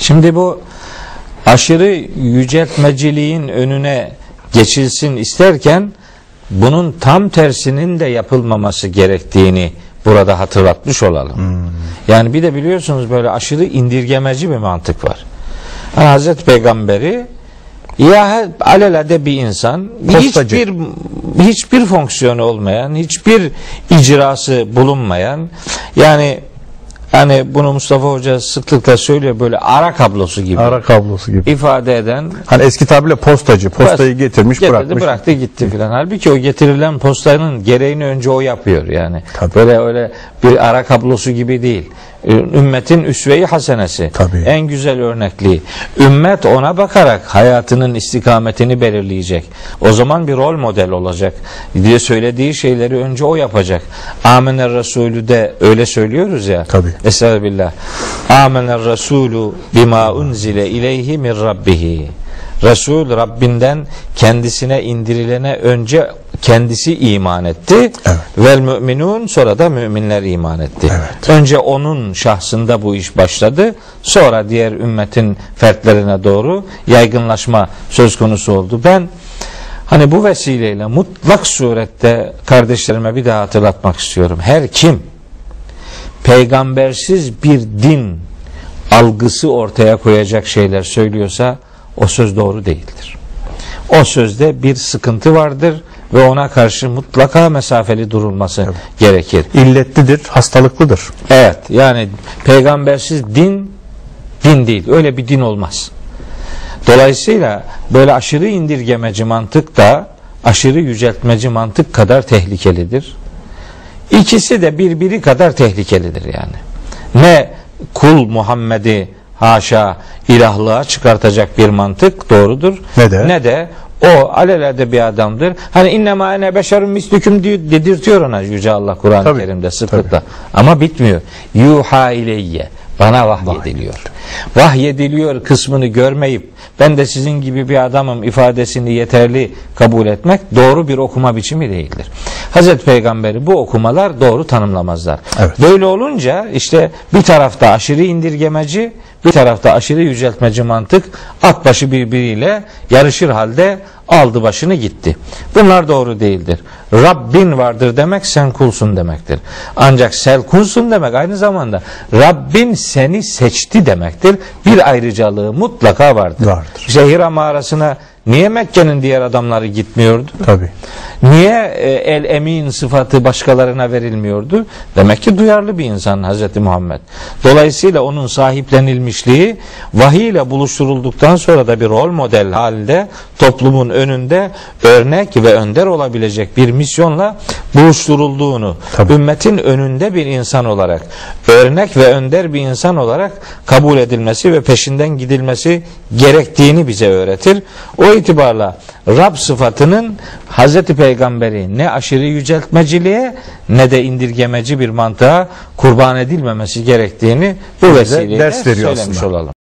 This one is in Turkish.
Şimdi bu aşırı yüceltmeciliğin önüne geçilsin isterken bunun tam tersinin de yapılmaması gerektiğini burada hatırlatmış olalım. Yani bir de biliyorsunuz böyle aşırı indirgemeci bir mantık var. Yani Hazreti Peygamberi ya alelade bir insan Postacı. hiçbir hiçbir fonksiyonu olmayan, hiçbir icrası bulunmayan yani hani bunu Mustafa Hoca sıklıkla söylüyor böyle ara kablosu gibi Ara kablosu gibi. ifade eden Hani eski tabirle postacı. Postayı getirmiş Getirdi, bırakmış. bıraktı gitti filan. Halbuki o getirilen postanın gereğini önce o yapıyor yani. Tabii. Böyle öyle bir ara kablosu gibi değil. Ümmetin üsve-i hasenesi. Tabii. En güzel örnekliği. Ümmet ona bakarak hayatının istikametini belirleyecek. O zaman bir rol model olacak. diye söylediği şeyleri önce o yapacak. Amener Resulü de öyle söylüyoruz ya. Tabii. Estağfirullah. Amener Resulü bima unzile ileyhi min rabbihi. Resul Rabbinden kendisine indirilene önce kendisi iman etti. Evet. Vel müminun sonra da müminler iman etti. Evet. Önce onun şahsında bu iş başladı. Sonra diğer ümmetin fertlerine doğru yaygınlaşma söz konusu oldu. Ben hani bu vesileyle mutlak surette kardeşlerime bir daha hatırlatmak istiyorum. Her kim peygambersiz bir din algısı ortaya koyacak şeyler söylüyorsa o söz doğru değildir. O sözde bir sıkıntı vardır ve ona karşı mutlaka mesafeli durulması gerekir. İlletlidir, hastalıklıdır. Evet yani peygambersiz din din değil. Öyle bir din olmaz. Dolayısıyla böyle aşırı indirgemeci mantık da aşırı yüceltmeci mantık kadar tehlikelidir. İkisi de birbiri kadar tehlikelidir yani. Ne kul Muhammed'i haşa ilahlığa çıkartacak bir mantık doğrudur. Ne de? Ne de o alelade bir adamdır. Hani innema ene beşerun mislüküm dedirtiyor ona Yüce Allah Kur'an-ı Kerim'de sıklıkla. Ama bitmiyor. Yuha ileyye. Bana vahyediliyor. Vahyediliyor kısmını görmeyip ben de sizin gibi bir adamım ifadesini yeterli kabul etmek doğru bir okuma biçimi değildir. Hazreti Peygamberi bu okumalar doğru tanımlamazlar. Evet. Böyle olunca işte bir tarafta aşırı indirgemeci, bir tarafta aşırı yüceltmeci mantık at başı birbiriyle yarışır halde aldı başını gitti. Bunlar doğru değildir. Rabbin vardır demek sen kulsun demektir. Ancak sen kulsun demek aynı zamanda Rabbin seni seçti demektir. Bir ayrıcalığı mutlaka vardır. Vardır. İşte Hira mağarasına niye Mekke'nin diğer adamları gitmiyordu? Tabii. Niye e, el emin sıfatı başkalarına verilmiyordu? Demek ki duyarlı bir insan Hazreti Muhammed. Dolayısıyla onun sahiplenilmişliği vahiy ile buluşturulduktan sonra da bir rol model halinde toplumun önünde örnek ve önder olabilecek bir misyonla buluşturulduğunu, Tabii. ümmetin önünde bir insan olarak, örnek ve önder bir insan olarak kabul edilmesi ve peşinden gidilmesi gerektiğini bize öğretir. O itibarla Rab sıfatının Hazreti Peygamberi ne aşırı yüceltmeciliğe ne de indirgemeci bir mantığa kurban edilmemesi gerektiğini bu vesileyle söylemiş aslında. olalım.